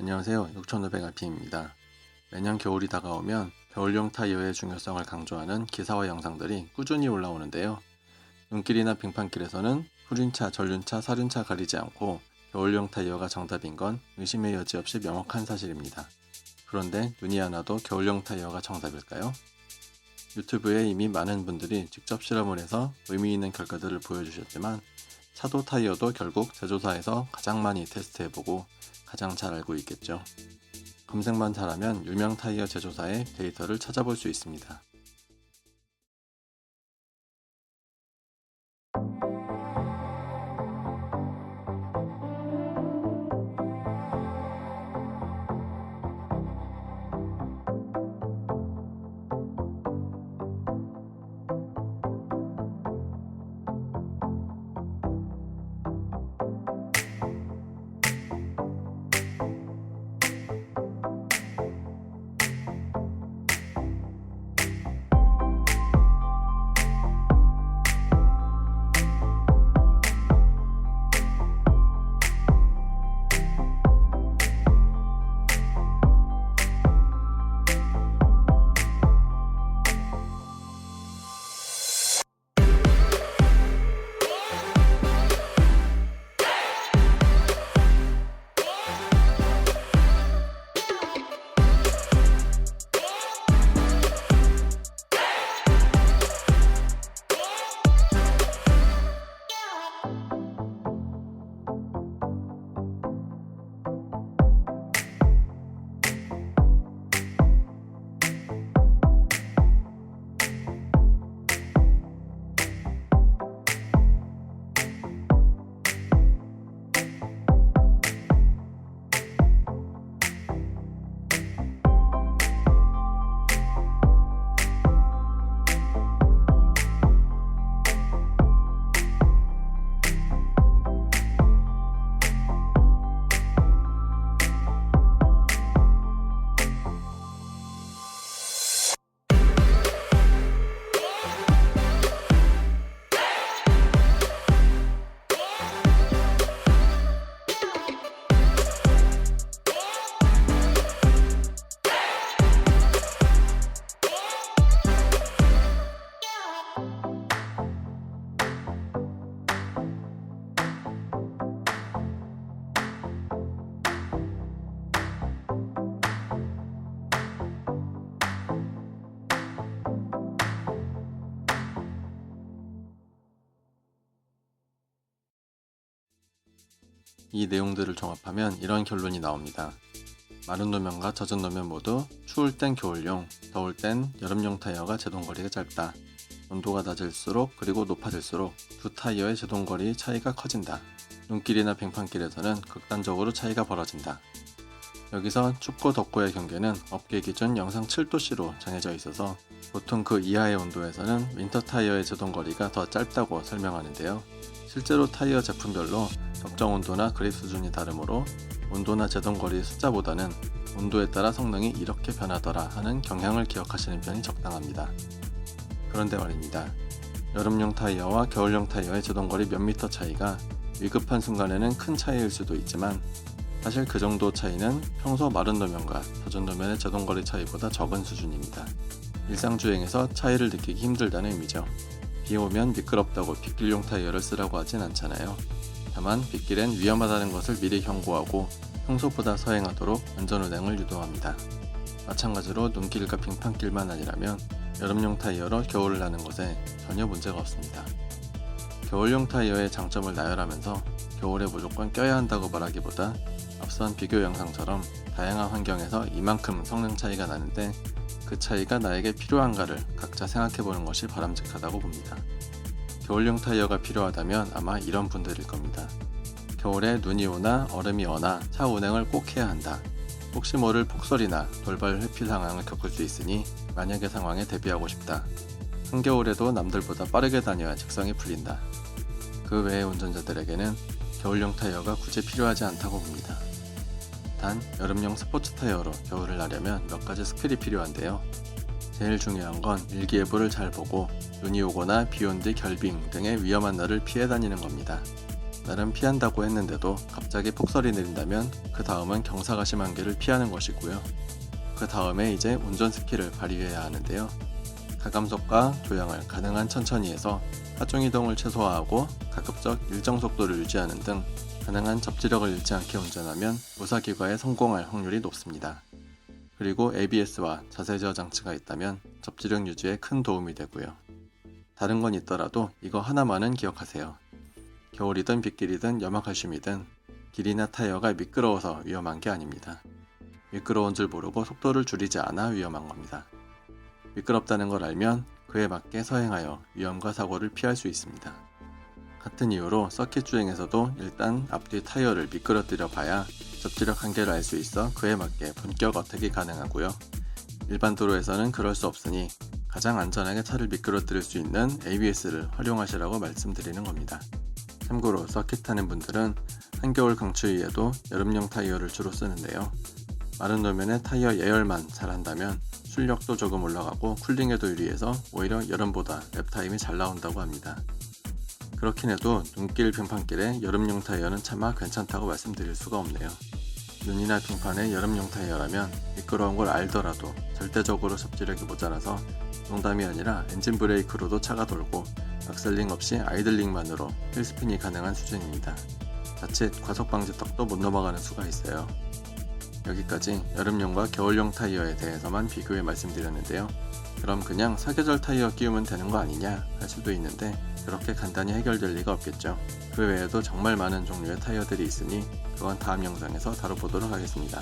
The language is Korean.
안녕하세요. 6500rpm입니다. 매년 겨울이 다가오면 겨울용 타이어의 중요성을 강조하는 기사와 영상들이 꾸준히 올라오는데요. 눈길이나 빙판길에서는 후륜차, 전륜차, 사륜차 가리지 않고 겨울용 타이어가 정답인 건 의심의 여지 없이 명확한 사실입니다. 그런데 눈이 안 와도 겨울용 타이어가 정답일까요? 유튜브에 이미 많은 분들이 직접 실험을 해서 의미 있는 결과들을 보여주셨지만 차도 타이어도 결국 제조사에서 가장 많이 테스트해보고 가장 잘 알고 있겠죠. 검색만 잘하면 유명 타이어 제조사의 데이터를 찾아볼 수 있습니다. 이 내용들을 종합하면 이런 결론이 나옵니다. 마른 노면과 젖은 노면 모두 추울 땐 겨울용, 더울 땐 여름용 타이어가 제동거리가 짧다. 온도가 낮을수록 그리고 높아질수록 두 타이어의 제동거리 차이가 커진다. 눈길이나 빙판길에서는 극단적으로 차이가 벌어진다. 여기서 춥고 덥고의 경계는 업계 기준 영상 7도씨로 정해져 있어서 보통 그 이하의 온도에서는 윈터 타이어의 제동거리가 더 짧다고 설명하는데요. 실제로 타이어 제품별로 적정 온도나 그립 수준이 다르므로 온도나 제동거리 숫자보다는 온도에 따라 성능이 이렇게 변하더라 하는 경향을 기억하시는 편이 적당합니다. 그런데 말입니다. 여름용 타이어와 겨울용 타이어의 제동거리 몇 미터 차이가 위급한 순간에는 큰 차이일 수도 있지만 사실 그 정도 차이는 평소 마른 노면과 젖은 노면의 제동거리 차이보다 적은 수준입니다. 일상주행에서 차이를 느끼기 힘들다는 의미죠. 비 오면 미끄럽다고 빗길용 타이어를 쓰라고 하진 않잖아요. 다만 빗길엔 위험하다는 것을 미리 경고하고 평소보다 서행하도록 안전운행을 유도합니다. 마찬가지로 눈길과 빙판길만 아니라면 여름용 타이어로 겨울을 나는 것에 전혀 문제가 없습니다. 겨울용 타이어의 장점을 나열하면서 겨울에 무조건 껴야 한다고 말하기보다 앞선 비교 영상처럼 다양한 환경에서 이만큼 성능 차이가 나는데 그 차이가 나에게 필요한가를 각자 생각해보는 것이 바람직하다고 봅니다. 겨울용 타이어가 필요하다면 아마 이런 분들일 겁니다. 겨울에 눈이 오나 얼음이 오나 차 운행을 꼭 해야 한다. 혹시 모를 폭설이나 돌발 회피 상황을 겪을 수 있으니 만약의 상황에 대비하고 싶다. 한겨울에도 남들보다 빠르게 다녀야 직성이 풀린다. 그 외의 운전자들에게는 겨울용 타이어가 굳이 필요하지 않다고 봅니다. 단 여름용 스포츠 타이어로 겨울을 나려면 몇 가지 스킬이 필요한데요. 제일 중요한 건 일기예보를 잘 보고 눈이 오거나 비 온 뒤 결빙 등의 위험한 날을 피해 다니는 겁니다. 나름 피한다고 했는데도 갑자기 폭설이 내린다면 그 다음은 경사가 심한 길을 피하는 것이고요. 그 다음에 이제 운전 스킬을 발휘해야 하는데요. 가감속과 조향을 가능한 천천히 해서 하중 이동을 최소화하고 가급적 일정 속도를 유지하는 등 가능한 접지력을 잃지 않게 운전하면 무사기과에 성공할 확률이 높습니다. 그리고 ABS와 자세 제어 장치가 있다면 접지력 유지에 큰 도움이 되고요. 다른 건 있더라도 이거 하나만은 기억하세요. 겨울이든 빗길이든 염화칼슘이든 길이나 타이어가 미끄러워서 위험한 게 아닙니다. 미끄러운 줄 모르고 속도를 줄이지 않아 위험한 겁니다. 미끄럽다는 걸 알면 그에 맞게 서행하여 위험과 사고를 피할 수 있습니다. 같은 이유로 서킷 주행에서도 일단 앞뒤 타이어를 미끄러뜨려 봐야 접지력 한계를 알 수 있어 그에 맞게 본격 어택이 가능하고요. 일반 도로에서는 그럴 수 없으니 가장 안전하게 차를 미끄러뜨릴 수 있는 ABS를 활용하시라고 말씀드리는 겁니다. 참고로 서킷 타는 분들은 한겨울 강추위에도 여름용 타이어를 주로 쓰는데요. 마른路面의 타이어 예열만 잘한다면 출력도 조금 올라가고 쿨링에도 유리해서 오히려 여름보다 랩타임이 잘 나온다고 합니다. 그렇긴 해도 눈길 평판길에 여름용 타이어는 차마 괜찮다고 말씀드릴 수가 없네요. 눈이나 평판에 여름용 타이어라면 미끄러운 걸 알더라도 절대적으로 접지력이 모자라서 농담이 아니라 엔진 브레이크로도 차가 돌고 박셀링 없이 아이들링만으로 힐스핀이 가능한 수준입니다. 자칫 과속 방지 턱도 못 넘어가는 수가 있어요. 여기까지 여름용과 겨울용 타이어에 대해서만 비교해 말씀드렸는데요. 그럼 그냥 사계절 타이어 끼우면 되는 거 아니냐 할 수도 있는데 그렇게 간단히 해결될 리가 없겠죠. 그 외에도 정말 많은 종류의 타이어들이 있으니 그건 다음 영상에서 다뤄보도록 하겠습니다.